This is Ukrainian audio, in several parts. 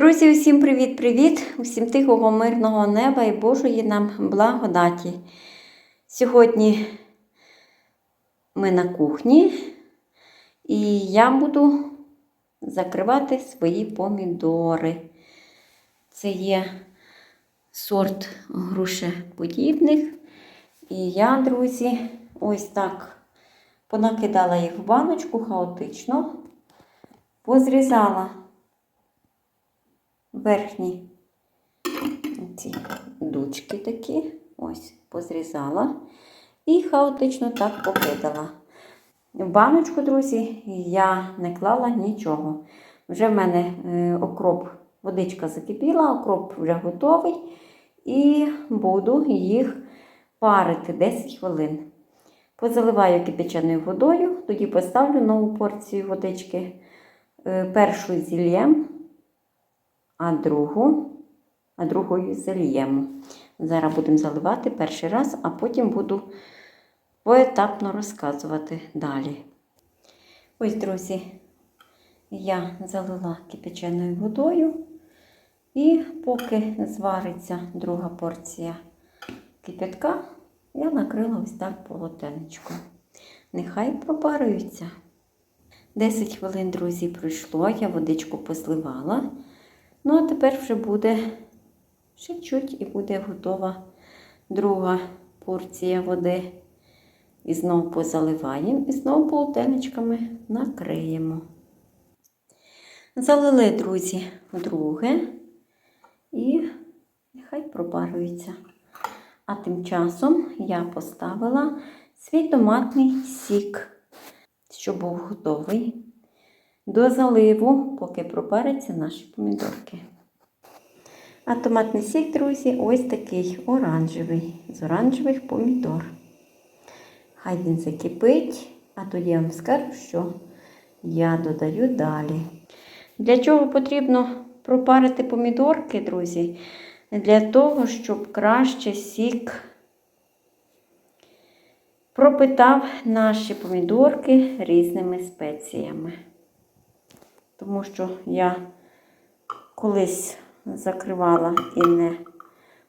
Друзі, усім привіт-привіт! Усім тихого, мирного неба і Божої нам благодаті. Сьогодні ми на кухні, і я буду закривати свої помідори. Це є сорт грушеподібних. І я, друзі, ось так понакидала їх в баночку хаотично, позрізала верхні ці дучки такі, ось, позрізала і хаотично так покидала. В баночку, друзі, я не клала нічого. Вже в мене е, окроп, водичка закипіла, окроп вже готовий. І буду їх парити 10 хвилин. Позаливаю кипяченою водою, тоді поставлю нову порцію водички. Е, Першу зільєм, а другу, а другою зальємо. Зараз будемо заливати перший раз, а потім буду поетапно розказувати далі. Ось, друзі, я залила кипяченою водою. І поки звариться друга порція кипятка, я накрила ось так полотенечком. Нехай пропарюються. 10 хвилин, друзі, пройшло, я водичку позливала. Ну, а тепер вже буде ще чуть і буде готова друга порція води. І знову позаливаємо, і знову полотенечками накриємо. Залили, друзі, вдруге. І нехай пропарюється. А тим часом я поставила свій томатний сік, що був готовий до заливу, поки пропаряться наші помідорки. А томатний сік, друзі, ось такий оранжевий, з оранжевих помідор. Хай він закипить, а тоді я вам скажу, що я додаю далі. Для чого потрібно пропарити помідорки, друзі? Для того, щоб краще сік пропитав наші помідорки різними спеціями. Тому що я колись закривала і не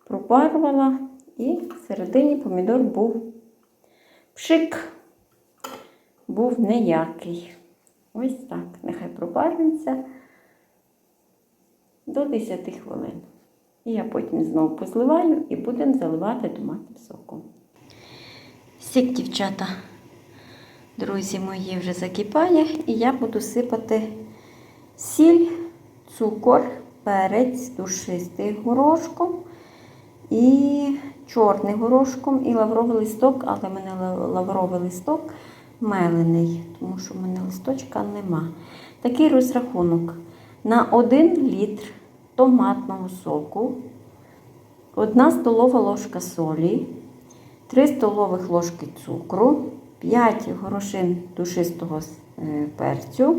пропарувала, і всередині помідор був пшик, був ніякий. Ось так. Нехай пропарюється до 10 хвилин. І я потім знову позливаю і будемо заливати томатним соком. Сік, дівчата, друзі мої, вже закипає, і я буду сипати сіль, цукор, перець, душистий горошком і чорний горошком, і лавровий листок, але в мене лавровий листок мелений, тому що в мене листочка нема. Такий розрахунок. На 1 літр томатного соку, 1 столова ложка солі, 3 столових ложки цукру, 5 горошин душистого перцю,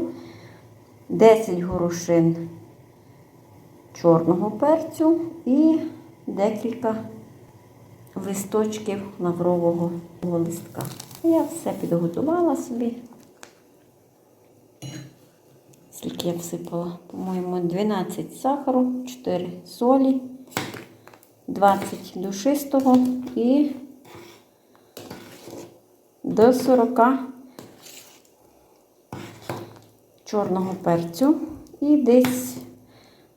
10 горошин чорного перцю і декілька листочків лаврового листка. Я все підготувала собі. Скільки я всипала, по-моєму, 12 сахару, 4 солі, 20 душистого і до 40 чорного перцю. І десь,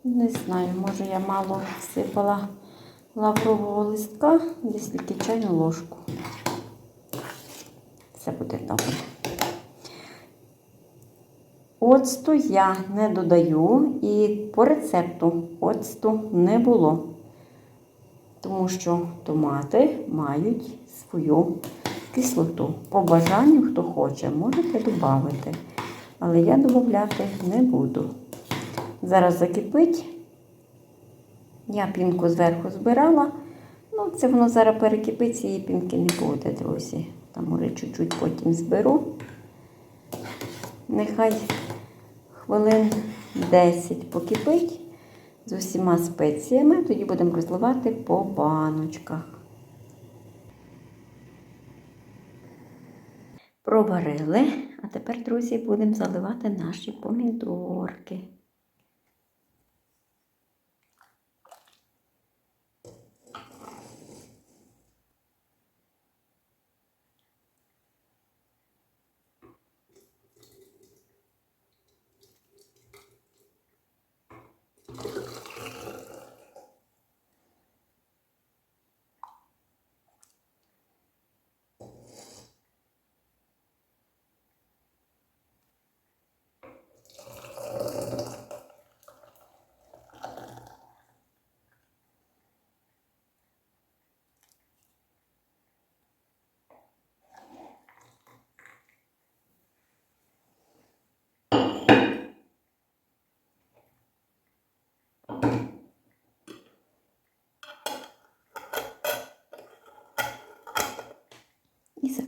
не знаю, може я мало всипала лаврового листка, десь тільки чайну ложку. Все буде добре. Оцту я не додаю і по рецепту оцту не було, тому що томати мають свою кислоту. По бажанню, хто хоче, можете додати. Але я додати не буду. Зараз закипить. Я пінку зверху збирала. Ну, це воно зараз перекипить, цієї пінки не буде, друзі. Там може чуть-чуть потім зберу. Нехай хвилин 10 покипить з усіма спеціями, тоді будемо розливати по баночках. Проварили, а тепер, друзі, будемо заливати наші помідорки.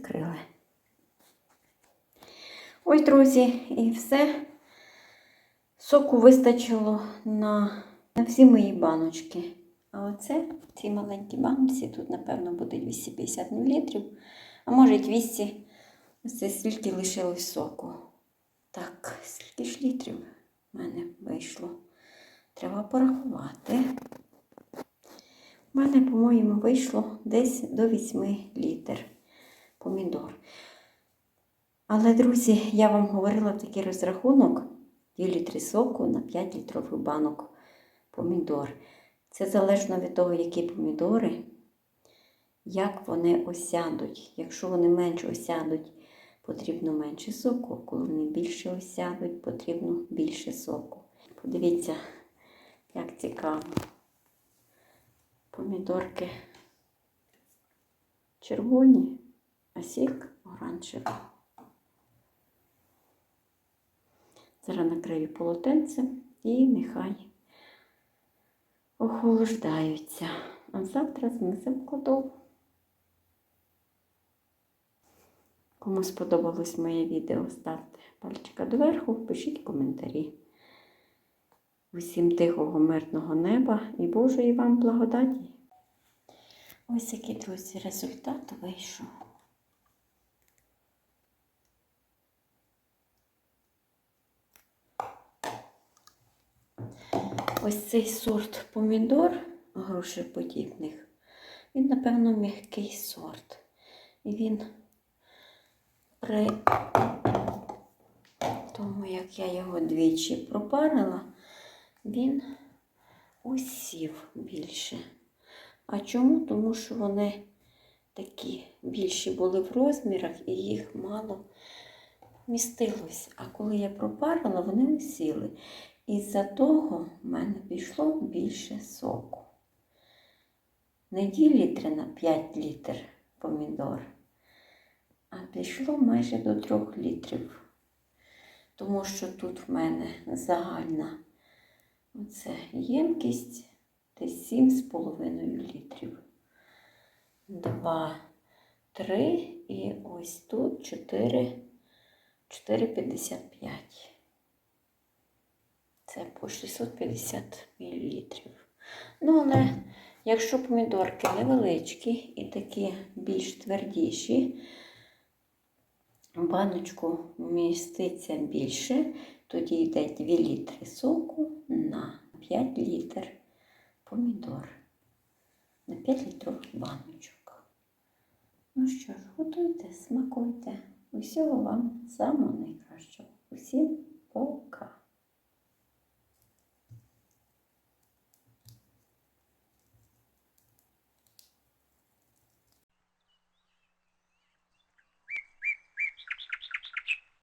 Закрили. Ось, друзі, і все. Соку вистачило на, на всі мої баночки. А оце, ці маленькі баночці, тут, напевно, буде 250 мл, а може 200. Ось це стільки лишилось соку. Так, скільки ж літрів в мене вийшло? Треба порахувати. У мене, по-моєму, вийшло десь до 8 літр помідор. Але, друзі, я вам говорила такий розрахунок 2 літри соку на 5 літрових банок помідор. Це залежно від того, які помідори, як вони осядуть. Якщо вони менше осядуть, потрібно менше соку. Коли вони більше осядуть, потрібно більше соку. Подивіться, як цікаво. Помідорки червоні, а сік оранжевий. Зараз накрию полотенцем і нехай охолоджаються. А завтра знесемо в кладову. Кому сподобалось моє відео, ставте пальчика доверху, пишіть коментарі. Усім тихого, мирного неба і Божої вам благодаті. Ось який, друзі, результат вийшов. Ось цей сорт помідор грушеподібних, він, напевно, м'який сорт. І він при тому, як я його двічі пропарила, він усів більше. А чому? Тому що вони такі більші були в розмірах і їх мало містилось. А коли я пропарила, вони усіли. Із-за того в мене пішло більше соку. Не 2 літри на 5 літр помідор, а пішло майже до 3 літрів. Тому що тут в мене загальна оце ємкість десь 7,5 літрів. 2, 3 і ось тут 4, 4,55. Це по 650 мл. Ну, але якщо помідорки невеличкі і такі більш твердіші, в баночку міститься більше, тоді йде 2 літри соку на 5 літр помідор. На 5 літрових баночок. Ну що ж, готуйте, смакуйте. Усього вам самого